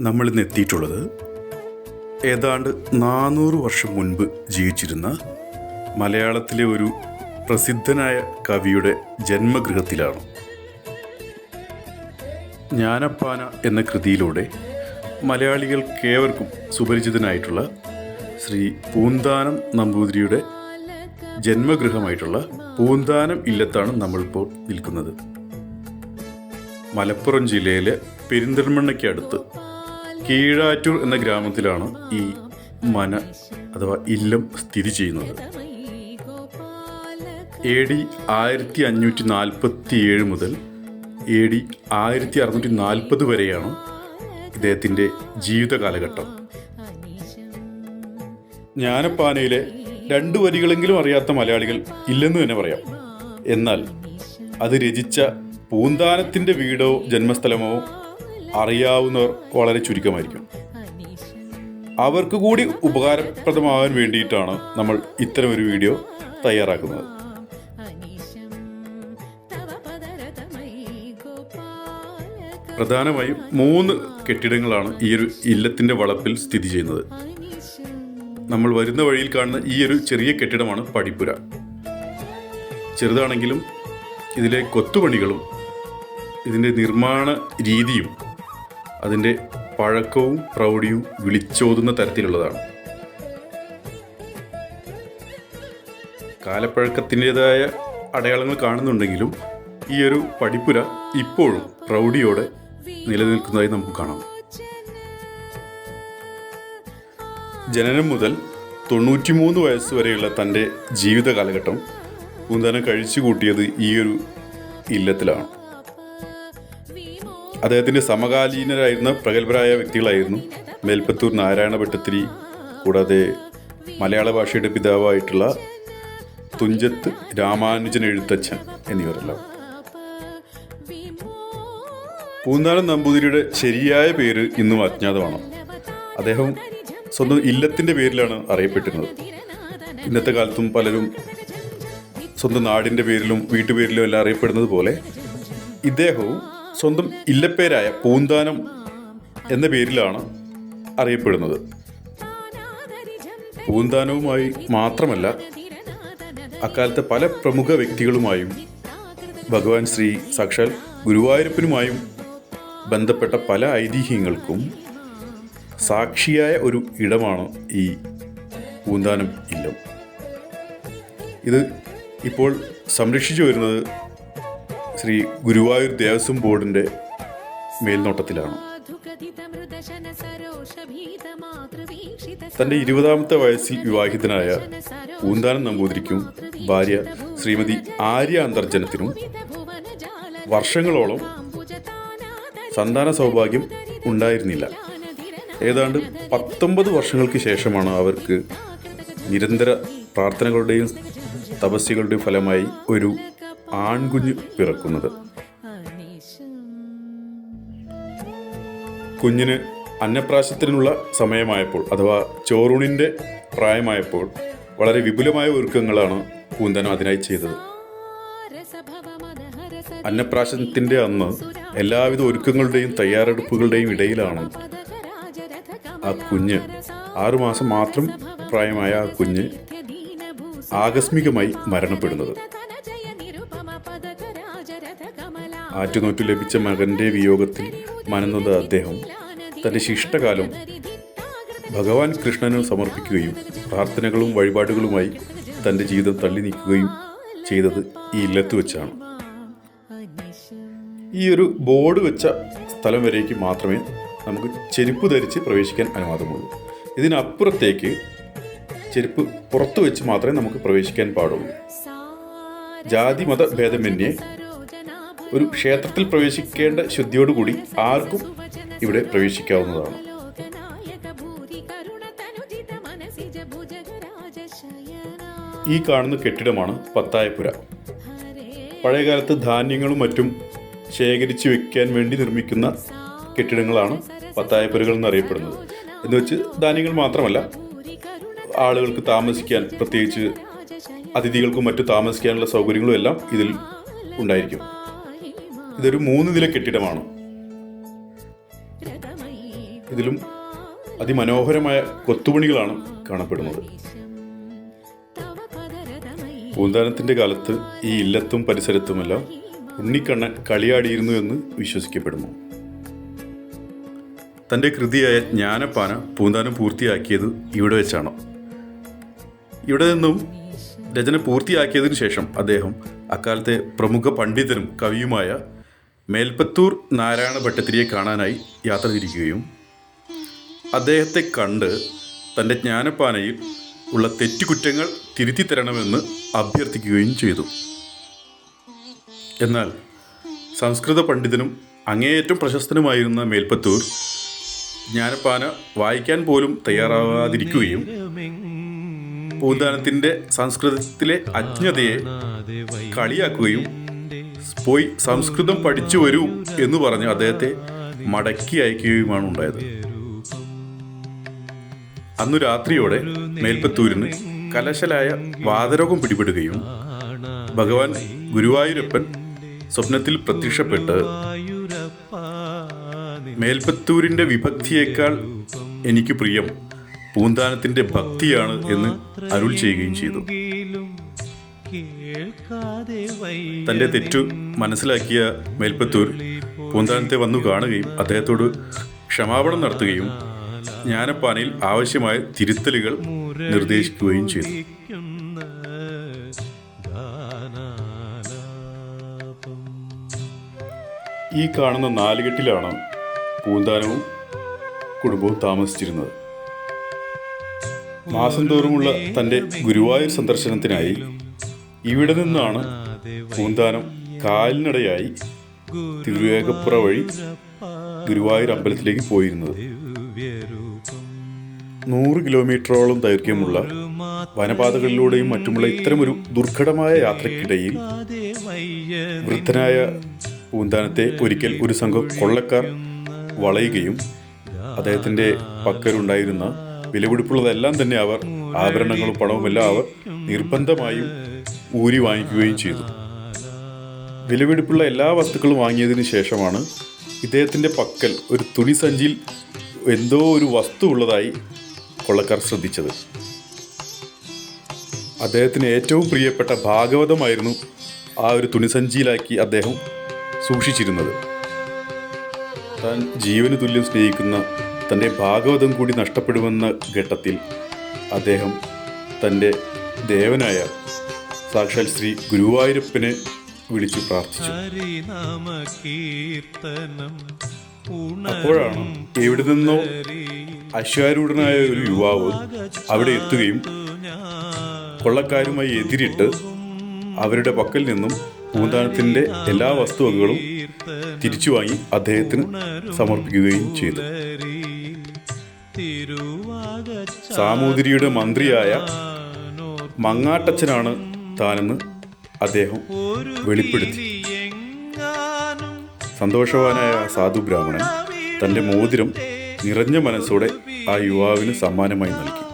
നമ്മൾ ഇന്ന് എത്തിയിട്ടുള്ളത് ഏതാണ്ട് നാനൂറ് വർഷം മുൻപ് ജീവിച്ചിരുന്ന മലയാളത്തിലെ ഒരു പ്രസിദ്ധനായ കവിയുടെ ജന്മഗൃഹത്തിലാണ്. ജ്ഞാനപ്പാന എന്ന കൃതിയിലൂടെ മലയാളികൾക്കേവർക്കും സുപരിചിതനായിട്ടുള്ള ശ്രീ പൂന്താനം നമ്പൂതിരിയുടെ ജന്മഗൃഹമായിട്ടുള്ള പൂന്താനം ഇല്ലത്താണ് നമ്മളിപ്പോൾ നിൽക്കുന്നത്. മലപ്പുറം ജില്ലയിലെ പെരിന്തൽമണ്ണയ്ക്ക് അടുത്ത് കീഴാറ്റൂർ എന്ന ഗ്രാമത്തിലാണ് ഈ മന അഥവാ ഇല്ലം സ്ഥിതി ചെയ്യുന്നത്. എ ഡി ആയിരത്തി അഞ്ഞൂറ്റി നാൽപ്പത്തി ഏഴ് മുതൽ എ ഡി ആയിരത്തി അറുന്നൂറ്റി നാൽപ്പത് വരെയാണ് ഇദ്ദേഹത്തിന്റെ ജീവിത കാലഘട്ടം. ജ്ഞാനപ്പാനയിലെ രണ്ടു വരികളെങ്കിലും അറിയാത്ത മലയാളികൾ ഇല്ലെന്ന് തന്നെ പറയാം. എന്നാൽ അത് രചിച്ച പൂന്താനത്തിന്റെ വീടോ ജന്മസ്ഥലമോ അറിയാവുന്നവർ വളരെ ചുരുക്കമായിരിക്കും. അവർക്ക് കൂടി ഉപകാരപ്രദമാകാൻ വേണ്ടിയിട്ടാണ് നമ്മൾ ഇത്തരം ഒരു വീഡിയോ തയ്യാറാക്കുന്നത്. പ്രധാനമായും മൂന്ന് കെട്ടിടങ്ങളാണ് ഈ ഒരു ഇല്ലത്തിന്റെ വളപ്പിൽ സ്ഥിതി ചെയ്യുന്നത്. നമ്മൾ വരുന്ന വഴിയിൽ കാണുന്ന ഈ ഒരു ചെറിയ കെട്ടിടമാണ് പടിപ്പുര. ചെറുതാണെങ്കിലും ഇതിലെ കൊത്തുപണികളും ഇതിന്റെ നിർമ്മാണ രീതിയും അതിന്റെ പഴക്കവും പ്രൗഢിയും വിളിച്ചോതുന്ന തരത്തിലുള്ളതാണ്. കാലപ്പഴക്കത്തിന്റെതായ അടയാളങ്ങൾ കാണുന്നുണ്ടെങ്കിലും ഈ ഒരു പടിപ്പുര ഇപ്പോഴും പ്രൗഢിയോടെ നിലനിൽക്കുന്നതായി നമുക്ക് കാണാം. ജനനം മുതൽ തൊണ്ണൂറ്റിമൂന്ന് വയസ്സ് വരെയുള്ള തന്റെ ജീവിത കാലഘട്ടം കുന്തനം കഴിച്ചു കൂട്ടിയത് ഈ ഒരു ഇല്ലത്തിലാണ്. അദ്ദേഹത്തിന്റെ സമകാലീനരായിരുന്ന പ്രഗത്ഭരായ വ്യക്തികളായിരുന്നു മേൽപ്പത്തൂർ നാരായണ ഭട്ടത്തിരി കൂടാതെ മലയാള ഭാഷയുടെ പിതാവായിട്ടുള്ള തുഞ്ചത്ത് രാമാനുജൻ എഴുത്തച്ഛൻ എന്നിവരെല്ലാം പൂന്താനം നമ്പൂതിരിയുടെ ശരിയായ പേര് ഇന്നും അജ്ഞാതമാണ്. അദ്ദേഹം സ്വന്തം ഇല്ലത്തിന്റെ പേരിലാണ് അറിയപ്പെട്ടിരുന്നത്. ഇന്നത്തെ കാലത്തും പലരും സ്വന്തം നാടിന്റെ പേരിലും വീട്ടുപേരിലും എല്ലാം അറിയപ്പെടുന്നത് പോലെ ഇദ്ദേഹവും സ്വന്തം ഇല്ലപ്പേരായ പൂന്താനം എന്ന പേരിലാണ് അറിയപ്പെടുന്നത്. പൂന്താനവുമായി മാത്രമല്ല അക്കാലത്തെ പല പ്രമുഖ വ്യക്തികളുമായും ഭഗവാൻ ശ്രീ സാക്ഷാൽ ഗുരുവായൂരപ്പനുമായും ബന്ധപ്പെട്ട പല ഐതിഹ്യങ്ങൾക്കും സാക്ഷിയായ ഒരു ഇടമാണ് ഈ പൂന്താനം ഇല്ലം. ഇത് ഇപ്പോൾ സംരക്ഷിച്ചു വരുന്നത് ശ്രീ ഗുരുവായൂർ ദേവസ്വം ബോർഡിന്റെ മേൽനോട്ടത്തിലാണ്. തന്റെ ഇരുപതാമത്തെ വയസ്സിൽ വിവാഹിതനായ പൂന്താനം നമ്പൂതിരിക്കും ഭാര്യ ശ്രീമതി ആര്യ അന്തർജനത്തിനും വർഷങ്ങളോളം സന്താന സൗഭാഗ്യം ഉണ്ടായിരുന്നില്ല. ഏതാണ്ട് പത്തൊമ്പത് വർഷങ്ങൾക്ക് ശേഷമാണ് അവർക്ക് നിരന്തര പ്രാർത്ഥനകളുടെയും തപസ്യകളുടെയും ഫലമായി ഒരു ആൺകുഞ്ഞ് പിറക്കുന്നത്. കുഞ്ഞിന് അന്നപ്രാശത്തിനുള്ള സമയമായപ്പോൾ അഥവാ ചോറൂണിന്റെ പ്രായമായപ്പോൾ വളരെ വിപുലമായ ഒരുക്കങ്ങളാണ് കൂന്തനം അതിനായി ചെയ്തത്. അന്നപ്രാശത്തിന്റെ അന്ന് എല്ലാവിധ ഒരുക്കങ്ങളുടെയും തയ്യാറെടുപ്പുകളുടെയും ഇടയിലാണ് ആ കുഞ്ഞ് ആറുമാസം മാത്രം പ്രായമായ ആ കുഞ്ഞ് ആകസ്മികമായി മരണപ്പെടുന്നത്. ആറ്റുനോറ്റു ലഭിച്ച മകന്റെ വിയോഗത്തിൽ മനന്നത് അദ്ദേഹം തന്റെ ശിഷ്ടകാലം ഭഗവാൻ കൃഷ്ണന് സമർപ്പിക്കുകയും പ്രാർത്ഥനകളും വഴിപാടുകളുമായി തന്റെ ജീവിതം തള്ളി നീക്കുകയും ചെയ്തത് ഈ ഇല്ലത്ത് വെച്ചാണ്. ഈ ഒരു ബോർഡ് വെച്ച സ്ഥലം വരേക്ക് മാത്രമേ നമുക്ക് ചെരുപ്പ് ധരിച്ച് പ്രവേശിക്കാൻ അനുവാദമുള്ളൂ. ഇതിനപ്പുറത്തേക്ക് ചെരുപ്പ് പുറത്തു വെച്ച് മാത്രമേ നമുക്ക് പ്രവേശിക്കാൻ പാടുള്ളൂ. ജാതി മത ഭേദമന്യേ ഒരു ക്ഷേത്രത്തിൽ പ്രവേശിക്കേണ്ട ശുദ്ധിയോടുകൂടി ആർക്കും ഇവിടെ പ്രവേശിക്കാവുന്നതാണ്. ഈ കാണുന്ന കെട്ടിടമാണ് പത്തായപ്പുര പഴയകാലത്ത് ധാന്യങ്ങളും മറ്റും ശേഖരിച്ച് വെക്കാൻ വേണ്ടി നിർമ്മിക്കുന്ന കെട്ടിടങ്ങളാണ് പത്തായപ്പുരകൾ എന്നറിയപ്പെടുന്നത്. എന്ന് വെച്ച് ധാന്യങ്ങൾ മാത്രമല്ല ആളുകൾക്ക് താമസിക്കാൻ പ്രത്യേകിച്ച് അതിഥികൾക്കും മറ്റു താമസിക്കാനുള്ള സൗകര്യങ്ങളും എല്ലാം ഇതിൽ ഉണ്ടായിരിക്കും. ഇതൊരു മൂന്ന് നില കെട്ടിടമാണ്. ഇതിലും അതിമനോഹരമായ കൊത്തുപണികളാണ് കാണപ്പെടുന്നത്. പൂന്താനത്തിന്റെ കാലത്ത് ഈ ഇല്ലത്തും പരിസരത്തുമെല്ലാം ഉണ്ണിക്കണ്ണൻ കളിയാടിയിരുന്നു എന്ന് വിശ്വസിക്കപ്പെടുന്നു. തന്റെ കൃതിയായ ജ്ഞാനപ്പാന പൂന്താനം പൂർത്തിയാക്കിയത് ഇവിടെ വെച്ചാണ്. ഇവിടെ നിന്നും രചന പൂർത്തിയാക്കിയതിനു ശേഷം അദ്ദേഹം അക്കാലത്തെ പ്രമുഖ പണ്ഡിതനും കവിയുമായ മേൽപ്പത്തൂർ നാരായണ ഭട്ടത്തിരിയെ കാണാനായി യാത്ര തിരിക്കുകയും അദ്ദേഹത്തെ കണ്ട് തന്റെ ജ്ഞാനപ്പാനയിൽ ഉള്ള തെറ്റുകുറ്റങ്ങൾ തിരുത്തി തരണമെന്ന് അഭ്യർത്ഥിക്കുകയും ചെയ്തു. എന്നാൽ സംസ്കൃത പണ്ഡിതനും അങ്ങേയറ്റം പ്രശസ്തനുമായിരുന്ന മേൽപ്പത്തൂർ ജ്ഞാനപ്പാന വായിക്കാൻ പോലും തയ്യാറാവാതിരിക്കുകയും പൂന്താനത്തിന്റെ സംസ്കൃതത്തിലെ അജ്ഞതയെ കളിയാക്കുകയും പോയി സംസ്കൃതം പഠിച്ചു വരൂ എന്ന് പറഞ്ഞ് അദ്ദേഹത്തെ മടക്കി അയക്കുകയുമാണ് ഉണ്ടായത്. അന്നു രാത്രിയോടെ മേൽപ്പത്തൂരിന് കലശലായ വാതരോഗം പിടിപെടുകയും ഭഗവാൻ ഗുരുവായൂരപ്പൻ സ്വപ്നത്തിൽ പ്രത്യക്ഷപ്പെട്ട് മേൽപ്പത്തൂരിന്റെ വിഭക്തിയേക്കാൾ എനിക്ക് പ്രിയം പൂന്താനത്തിന്റെ ഭക്തിയാണ് എന്ന് അരുൾ ചെയ്യുകയും ചെയ്തു. തന്റെ തെറ്റു മനസ്സിലാക്കിയ മേൽപ്പത്തൂർ പൂന്താനത്തെ വന്നു കാണുകയും അദ്ദേഹത്തോട് ക്ഷമാപണം നടത്തുകയും ജ്ഞാനപ്പാനയിൽ ആവശ്യമായ തിരുത്തലുകൾ നിർദ്ദേശിക്കുകയും ചെയ്തു. ഈ കാണുന്ന നാലുകെട്ടിലാണ് പൂന്താനവും കുടുംബവും താമസിച്ചിരുന്നത്. മാസം തോറുമുള്ള തന്റെ ഗുരുവായൂർ സന്ദർശനത്തിനായി ഇവിടെ നിന്നാണ് പൂന്താനം കാലിനിടയായി തിരുവേഗപ്പുറ വഴി ഗുരുവായൂർ അമ്പലത്തിലേക്ക് പോയിരുന്നത്. നൂറ് കിലോമീറ്ററോളം ദൈർഘ്യമുള്ള വനപാതകളിലൂടെയും മറ്റുമുള്ള ഇത്തരമൊരു ദുർഘടമായ യാത്രക്കിടയിൽ വൃദ്ധനായ പൂന്താനത്തെ ഒരിക്കൽ ഒരു സംഘം കൊള്ളക്കാർ വളയുകയും അദ്ദേഹത്തിന്റെ പക്കലുണ്ടായിരുന്ന വിലപിടിപ്പുള്ളതെല്ലാം തന്നെ അവർ ആഭരണങ്ങളും പണവും എല്ലാം അവർ നിർബന്ധമായും ഊരി വാങ്ങിക്കുകയും ചെയ്തു. വിലപിടിപ്പുള്ള എല്ലാ വസ്തുക്കളും വാങ്ങിയതിന് ശേഷമാണ് ഇദ്ദേഹത്തിന്റെ പക്കൽ ഒരു തുണി സഞ്ചിയിൽ എന്തോ ഒരു വസ്തു ഉള്ളതായി കൊള്ളക്കാർ ശ്രദ്ധിച്ചത്. അദ്ദേഹത്തിന് ഏറ്റവും പ്രിയപ്പെട്ട ഭാഗവതമായിരുന്നു ആ ഒരു തുണിസഞ്ചിയിലാക്കി അദ്ദേഹം സൂക്ഷിച്ചിരുന്നത്. താൻ ജീവന് തുല്യം സ്നേഹിക്കുന്ന തന്റെ ഭാഗവതം കൂടി നഷ്ടപ്പെടുമെന്ന ഘട്ടത്തിൽ അദ്ദേഹം തന്റെ ദേവനായ സാക്ഷാൽ ശ്രീ ഗുരുവായൂരപ്പനെ വിളിച്ചു പ്രാർത്ഥിച്ചു. അപ്പോഴാണ് എവിടെ നിന്നോ അശ്വാരൂഢനായ ഒരു യുവാവ് അവിടെ എത്തുകയും കൊള്ളക്കാരുമായി എതിരിട്ട് അവരുടെ പക്കൽ നിന്നും പൂന്താനത്തിന്റെ എല്ലാ വസ്തുവകകളും തിരിച്ചു വാങ്ങി അദ്ദേഹത്തിന് സമർപ്പിക്കുകയും ചെയ്തു. സാമൂതിരിയുടെ മന്ത്രിയായ മങ്ങാട്ടച്ചനാണ് താനെന്ന് അദ്ദേഹം വെളിപ്പെടുത്തി. സന്തോഷവാനായ സാധു ബ്രാഹ്മണൻ തന്റെ മോതിരം നിറഞ്ഞ മനസ്സോടെ ആ യുവാവിന് സമ്മാനമായി നൽകി.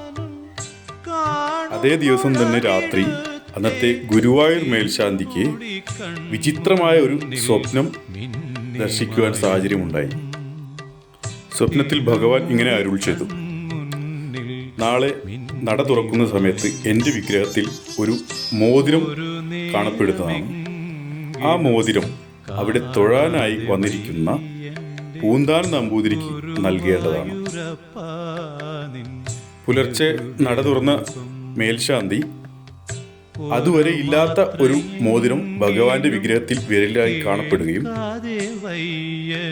അതേ ദിവസം തന്നെ രാത്രി അന്നത്തെ ഗുരുവായൂർ മേൽശാന്തിക്ക് വിചിത്രമായ ഒരു സ്വപ്നം ദർശിക്കുവാൻ സാഹചര്യമുണ്ടായി. സ്വപ്നത്തിൽ ഭഗവാൻ ഇങ്ങനെ അരുൾ ചെയ്തു. നാളെ നട തുറക്കുന്ന സമയത്ത് എന്റെ വിഗ്രഹത്തിൽ ഒരു മോതിരം കാണപ്പെടുന്നതാണ്. ആ മോതിരം അവിടെ തൊഴാനായി വന്നിരിക്കുന്ന പൂന്താൻ നമ്പൂതിരിക്ക് നൽകേണ്ടതാണ്. പുലർച്ചെ നട തുറന്ന മേൽശാന്തി അതുവരെ ഇല്ലാത്ത ഒരു മോതിരം ഭഗവാന്റെ വിഗ്രഹത്തിൽ വിരലായി കാണപ്പെടുകയും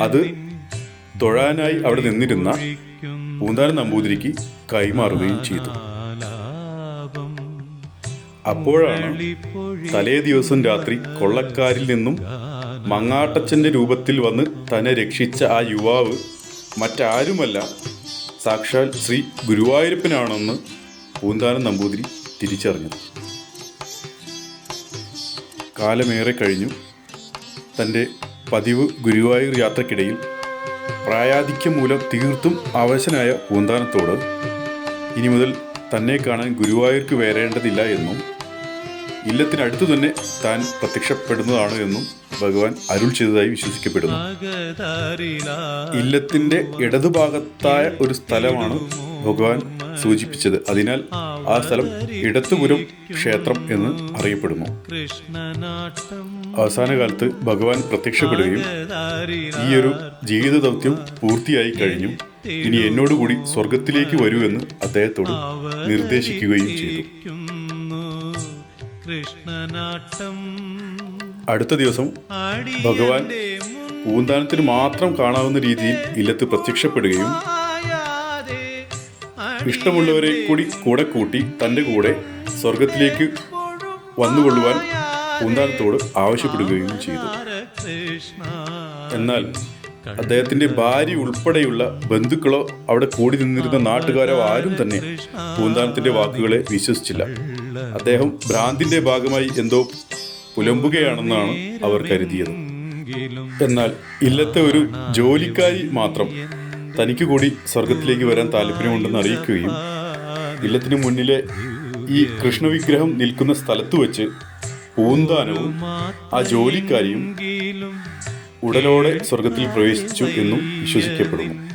അത് തൊഴാനായി അവിടെ നിന്നിരുന്ന പൂന്താൻ നമ്പൂതിരിക്ക് കൈമാറുകയും ചെയ്തു. അപ്പോഴാണ് തലേ ദിവസം രാത്രി കൊള്ളക്കാരിൽ നിന്നും മങ്ങാട്ടച്ചന്റെ രൂപത്തിൽ വന്ന് തന്നെ രക്ഷിച്ച ആ യുവാവ് മറ്റാരുമല്ല സാക്ഷാൽ ശ്രീ ഗുരുവായൂരപ്പനാണെന്ന് പൂന്താനം നമ്പൂതിരി തിരിച്ചറിഞ്ഞത്. കാലമേറെ കഴിഞ്ഞു. തന്റെ പതിവ് ഗുരുവായൂർ യാത്രക്കിടയിൽ പ്രായാധിക്യം മൂലം തീർത്തും അവശനായ പൂന്താനത്തോട് ഇനി മുതൽ തന്നെ കാണാൻ ഗുരുവായൂർക്ക് വേരേണ്ടതില്ല എന്നും ഇല്ലത്തിനടുത്തു തന്നെ താൻ പ്രത്യക്ഷപ്പെടുന്നതാണ് എന്നും ഭഗവാൻ അരുൾ ചെയ്തതായി വിശ്വസിക്കപ്പെടുന്നു. ഇല്ലത്തിന്റെ ഇടതുഭാഗത്തായ ഒരു സ്ഥലമാണ് ഭഗവാൻ സൂചിപ്പിച്ചത്. അതിനാൽ ആ സ്ഥലം ഇടത്തുപുരം ക്ഷേത്രം എന്ന് അറിയപ്പെടുന്നു. അവസാന കാലത്ത് ഭഗവാൻ പ്രത്യക്ഷപ്പെടുകയും ഈ ഒരു ജീവിത ദൗത്യം പൂർത്തിയായി കഴിഞ്ഞു. ഇനി എന്നോടുകൂടി സ്വർഗത്തിലേക്ക് വരൂ എന്ന് അദ്ദേഹത്തോട് നിർദ്ദേശിക്കുകയും ചെയ്തു. അടുത്ത ദിവസം ഭഗവാൻ പൂന്താനത്തിന് മാത്രം കാണാവുന്ന രീതിയിൽ ഇല്ലത്ത് പ്രത്യക്ഷപ്പെടുകയും ഇഷ്ടമുള്ളവരെ കൂടി കൂടെ കൂട്ടി തന്റെ കൂടെ സ്വർഗത്തിലേക്ക് വന്നുകൊള്ളുവാൻ പൂന്താനത്തോട് ആവശ്യപ്പെടുകയും ചെയ്തു. എന്നാൽ അദ്ദേഹത്തിന്റെ ഭാര്യ ഉൾപ്പെടെയുള്ള ബന്ധുക്കളോ അവിടെ കൂടി നിന്നിരുന്ന നാട്ടുകാരോ ആരും തന്നെ പൂന്താനത്തിന്റെ വാക്കുകളെ വിശ്വസിച്ചില്ല. അദ്ദേഹം ഭ്രാന്തിന്റെ ഭാഗമായി എന്തോ പുലമ്പുകയാണെന്നാണ് അവർ കരുതിയത്. എന്നാൽ ഇല്ലത്തെ ഒരു ജോലിക്കാരി മാത്രം തനിക്ക് കൂടി സ്വർഗത്തിലേക്ക് വരാൻ താല്പര്യമുണ്ടെന്ന് അറിയിക്കുകയും ഇല്ലത്തിന് മുന്നിലെ ഈ കൃഷ്ണവിഗ്രഹം നിൽക്കുന്ന സ്ഥലത്ത് വെച്ച് പൂന്താനവും ആ ജോലിക്കാരിയും ഉടലോടെ സ്വർഗത്തിൽ പ്രവേശിച്ചു എന്നും വിശ്വസിക്കപ്പെടുന്നു.